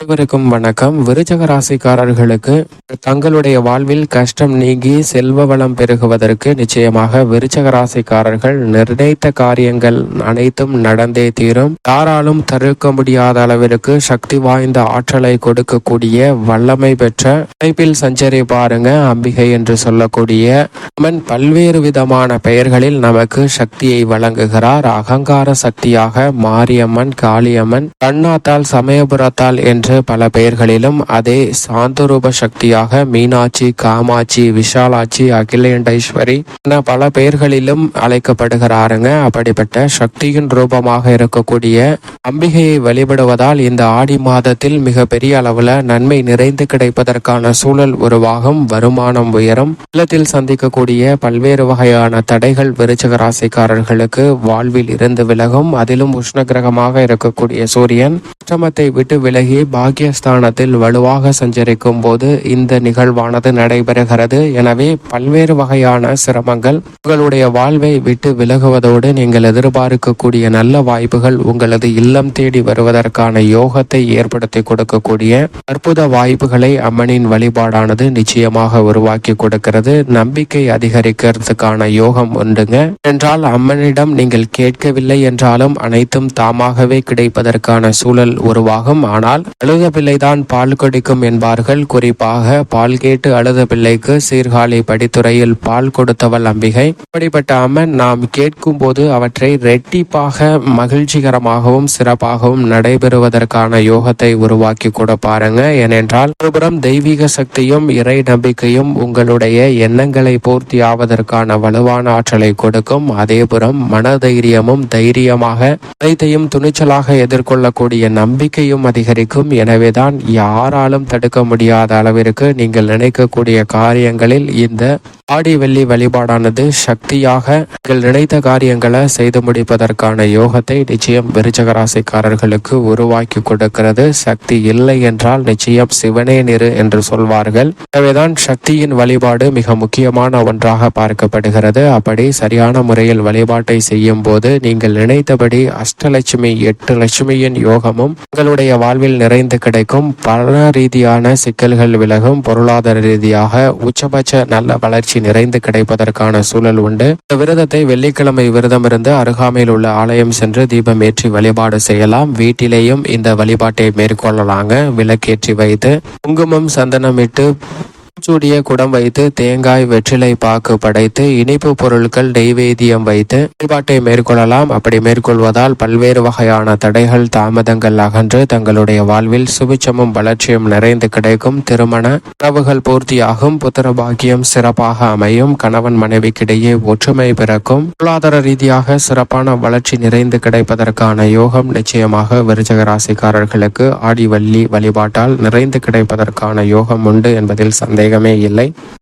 அனைவருக்கும் வணக்கம். விருச்சக ராசிக்காரர்களுக்கு தங்களுடைய வாழ்வில் கஷ்டம் நீங்கி செல்வ வளம் பெருகுவதற்கு நிச்சயமாக விருச்சக ராசிக்காரர்கள் நிர்ணயித்த காரியங்கள் அனைத்தும் நடந்தே தீரும். யாராலும் தடுக்க முடியாத அளவிற்கு சக்தி வாய்ந்த ஆற்றலை கொடுக்கக்கூடிய வல்லமை பெற்ற அமைப்பில் சஞ்சரி பாருங்க. அம்பிகை என்று சொல்லக்கூடிய அம்மன் பல்வேறு விதமான பெயர்களில் நமக்கு சக்தியை வழங்குகிறார். அகங்கார சக்தியாக மாரியம்மன் காளியம்மன் கண்ணாத்தால் சமயபுரத்தால் என்று பல பெயர்களிலும் அதே சாந்தரூப சக்தியாக மீனாட்சி காமாட்சி விஷாலாட்சி அகிலேண்டேஸ்வரி என பல பெயர்களிலும் அழைக்கப்படுகிறாருங்க. அப்படிப்பட்ட சக்தியின் ரூபமாக இருக்கக்கூடிய அம்பிகையை வழிபடுவதால் இந்த ஆடி மாதத்தில் மிக பெரிய அளவுல நன்மை நிறைந்து கிடைப்பதற்கான சூழல் உருவாகும். வருமானம் உயரும். இல்லத்தில் சந்திக்கக்கூடிய பல்வேறு வகையான தடைகள் விருச்சக ராசிக்காரர்களுக்கு வாழ்வில் இருந்து விலகும். அதிலும் உஷ்ண கிரகமாக இருக்கக்கூடிய சூரியன் அஷ்டமத்தை விட்டு விலகி பாக்கியஸ்தானத்தில் வலுவாக சஞ்சரிக்கும் போது இந்த நிகழ்வானது நடைபெறுகிறது. எனவே பல்வேறு வகையான சிரமங்கள் உங்களுடைய வாழ்வை விட்டு விலகுவதோடு நீங்கள் எதிர்பார்க்கக்கூடிய நல்ல வாய்ப்புகள் உங்களது இல்லம் தேடி வருவதற்கான யோகத்தை ஏற்படுத்தி கொடுக்கக்கூடிய அற்புத வாய்ப்புகளை அம்மனின் வழிபாடானது நிச்சயமாக உருவாக்கி கொடுக்கிறது. நம்பிக்கை அதிகரிக்கிறதுக்கான யோகம் உண்டுங்க. என்றால் அம்மனிடம் நீங்கள் கேட்கவில்லை என்றாலும் அனைத்தும் தாமாகவே கிடைப்பதற்கான சூழல் உருவாகும். ஆனால் அழுத பிள்ளைதான் பால் குடிக்கும் என்பார்கள். குறிப்பாக பால் கேட்டு அழுத பிள்ளைக்கு சீர்காழி படித்துறையில் பால் கொடுத்தவள் அம்பிகை. அப்படிப்பட்ட அம்மன் நாம் கேட்கும் போது அவற்றை ரெட்டிப்பாக மகிழ்ச்சிகரமாகவும் சிறப்பாகவும் நடைபெறுவதற்கான யோகத்தை உருவாக்கி கூட பாருங்க. ஏனென்றால் ஒருபுறம் தெய்வீக சக்தியும் இறை நம்பிக்கையும் உங்களுடைய எண்ணங்களை பூர்த்தி ஆவதற்கான வலுவான ஆற்றலை கொடுக்கும். அதேபுறம் மனதைரியமும் தைரியமாக அனைத்தையும் துணிச்சலாக எதிர்கொள்ளக்கூடிய நம்பிக்கையும் அதிகரிக்கும். எனவேதான் யாராலும் தடுக்க முடியாத அளவிற்கு நீங்கள் நினைக்கக்கூடிய காரியங்களில் இந்த ஆடி வெள்ளி வழிபாடானது சக்தியாக நீங்கள் நினைத்த காரியங்களை செய்து முடிப்பதற்கான யோகத்தை நிச்சயம் விருச்சகராசிக்காரர்களுக்கு உருவாக்கி கொடுக்கிறது. சக்தி இல்லை என்றால் நிச்சயம் சிவனே நிறு என்று சொல்வார்கள். எனவேதான் சக்தியின் வழிபாடு மிக முக்கியமான ஒன்றாக பார்க்கப்படுகிறது. அப்படி சரியான முறையில் வழிபாட்டை செய்யும் போது நீங்கள் நினைத்தபடி அஷ்டலட்சுமி எட்டு லட்சுமியின் யோகமும் உங்களுடைய வாழ்வில் நிறைந்து கிடைக்கும். பல ரீதியான சிக்கல்கள் விலகும். பொருளாதார ரீதியாக உச்சபட்ச நல்ல வளர்ச்சி நிறைந்து கிடைப்பதற்கான சூழல் உண்டு. இந்த விரதத்தை வெள்ளிக்கிழமை விரதம் இருந்து அருகாமையில் உள்ள ஆலயம் சென்று தீபம் ஏற்றி வழிபாடு செய்யலாம். வீட்டிலேயும் இந்த வழிபாட்டை மேற்கொள்ளலாங்க. விளக்கேற்றி வைத்து குங்குமம் சந்தனமிட்டு சூடிய குடம் வைத்து தேங்காய் வெற்றிலை பாக்கு படைத்து இனிப்பு பொருட்கள் நெய்வேத்தியம் வைத்து வழிபாட்டை மேற்கொள்ளலாம். அப்படி மேற்கொள்வதால் பல்வேறு வகையான தடைகள் தாமதங்கள் அகன்று தங்களுடைய வாழ்வில் சுபிச்சமும் வளர்ச்சியும் நிறைந்து கிடைக்கும். திருமண உறவுகள் பூர்த்தியாகும். புத்திர பாக்கியம் சிறப்பாக அமையும். கணவன் மனைவிக்கிடையே ஒற்றுமை பிறக்கும். பொருளாதார ரீதியாக சிறப்பான வளர்ச்சி நிறைந்து கிடைப்பதற்கான யோகம் நிச்சயமாக விருச்சக ராசிக்காரர்களுக்கு ஆடிவள்ளி வழிபாட்டால் நிறைந்து கிடைப்பதற்கான யோகம் உண்டு என்பதில் சந்தேகமே இல்லை.